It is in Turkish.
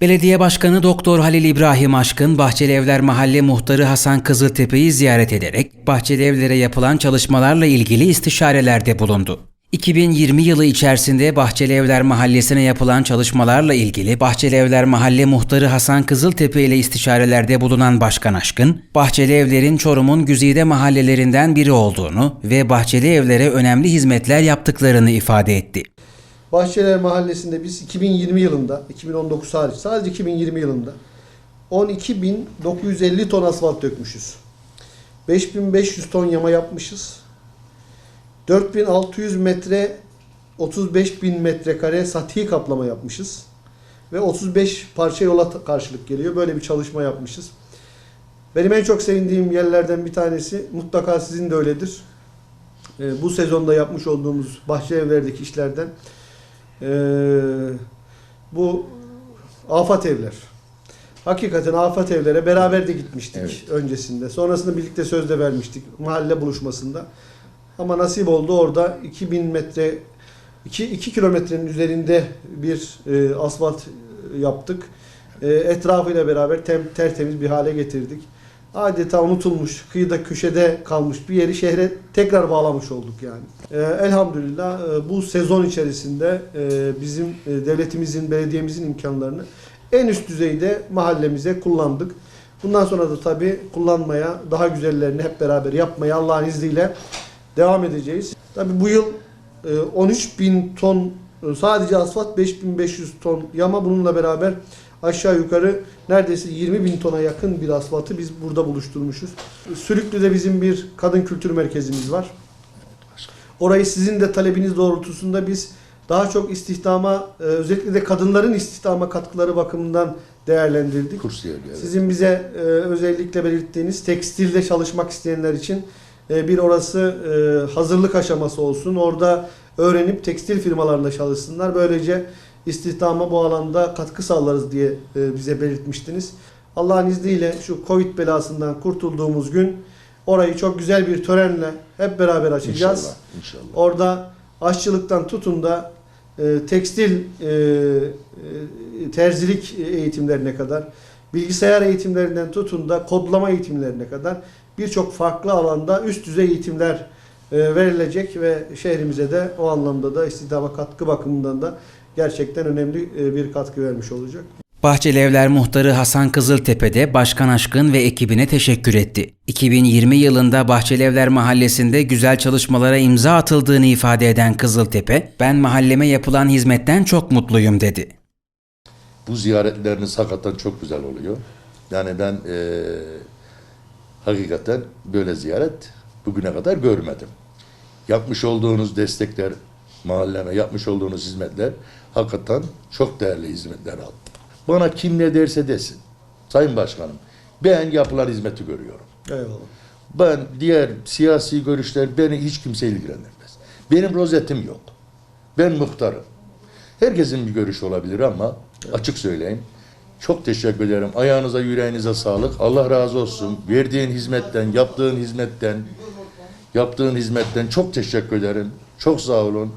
Belediye Başkanı Doktor Halil İbrahim Aşkın, Bahçeli Evler Mahalle Muhtarı Hasan Kızıltepe'yi ziyaret ederek Bahçeli Evlere yapılan çalışmalarla ilgili istişarelerde bulundu. 2020 yılı içerisinde Bahçeli Evler Mahallesi'ne yapılan çalışmalarla ilgili Bahçeli Evler Mahalle Muhtarı Hasan Kızıltepe ile istişarelerde bulunan Başkan Aşkın, Bahçeli Evler'in Çorum'un güzide mahallelerinden biri olduğunu ve Bahçeli Evler'e önemli hizmetler yaptıklarını ifade etti. Bahçeler Mahallesi'nde biz 2020 yılında, 2019 hariç sadece 2020 yılında 12.950 ton asfalt dökmüşüz. 5500 ton yama yapmışız. 4600 metre 35.000 metrekare sati kaplama yapmışız. Ve 35 parça yola karşılık geliyor. Böyle bir çalışma yapmışız. Benim en çok sevindiğim yerlerden bir tanesi mutlaka sizin de öyledir. Ee, bu sezonda yapmış olduğumuz bahçe evlerdeki işlerden ee, bu afat evler. Hakikaten afat evlere beraber de gitmiştik Evet. öncesinde. Sonrasında birlikte sözde vermiştik mahalle buluşmasında. Ama nasip oldu orada 2000 metre 2, 2 kilometrenin üzerinde bir e, asfalt yaptık. E, etrafıyla beraber tem, tertemiz bir hale getirdik. Adeta unutulmuş, kıyıda köşede kalmış bir yeri şehre tekrar bağlamış olduk yani. E, elhamdülillah e, bu sezon içerisinde e, bizim e, devletimizin, belediyemizin imkanlarını en üst düzeyde mahallemize kullandık. Bundan sonra da tabii kullanmaya, daha güzellerini hep beraber yapmaya Allah'ın izniyle devam edeceğiz. Tabii bu yıl e, 13 bin ton sadece asfalt 5500 ton yama bununla beraber aşağı yukarı neredeyse 20 bin tona yakın bir asfaltı biz burada buluşturmuşuz. Sülüklü'de bizim bir kadın kültür merkezimiz var. Orayı sizin de talebiniz doğrultusunda biz daha çok istihdama e, özellikle de kadınların istihdama katkıları bakımından değerlendirdik. Kursiyer evet. Sizin bize e, özellikle belirttiğiniz tekstilde çalışmak isteyenler için e, bir orası hazırlık aşaması olsun. Orada öğrenip tekstil firmalarında çalışsınlar. Böylece istihdama bu alanda katkı sağlarız diye e, bize belirtmiştiniz. Allah'ın izniyle şu Covid belasından kurtulduğumuz gün orayı çok güzel bir törenle hep beraber açacağız. İnşallah. inşallah. Orada aşçılıktan tutun da e, tekstil e, e, terzilik eğitimlerine kadar, bilgisayar eğitimlerinden tutun da kodlama eğitimlerine kadar birçok farklı alanda üst düzey eğitimler verilecek ve şehrimize de o anlamda da istihdama katkı bakımından da gerçekten önemli e, bir katkı vermiş olacak. Bahçeli Evler Muhtarı Hasan Kızıltepe de Başkan Aşkın ve ekibine teşekkür etti. 2020 yılında Bahçeli Evler Mahallesi'nde güzel çalışmalara imza atıldığını ifade eden Kızıltepe, ben mahalleme yapılan hizmetten çok mutluyum dedi. Bu ziyaretleriniz hakikaten çok güzel oluyor. Yani ben eee, hakikaten böyle ziyaret bugüne kadar görmedim. Yapmış olduğunuz destekler, mahalleme yapmış olduğunuz hizmetler hakikaten çok değerli hizmetler aldım. Bana kim ne derse desin. Sayın Başkanım, ben yapılan hizmeti görüyorum. Eyvallah. Ben diğer siyasi görüşler beni hiç kimse ilgilendirmez. Benim rozetim yok. Ben muhtarım. Herkesin bir görüşü olabilir ama açık söyleyeyim. Çok teşekkür ederim. Ayağınıza, yüreğinize sağlık. Allah razı olsun. Verdiğin hizmetten, yaptığın hizmetten, yaptığın hizmetten çok teşekkür ederim. Çok sağ olun.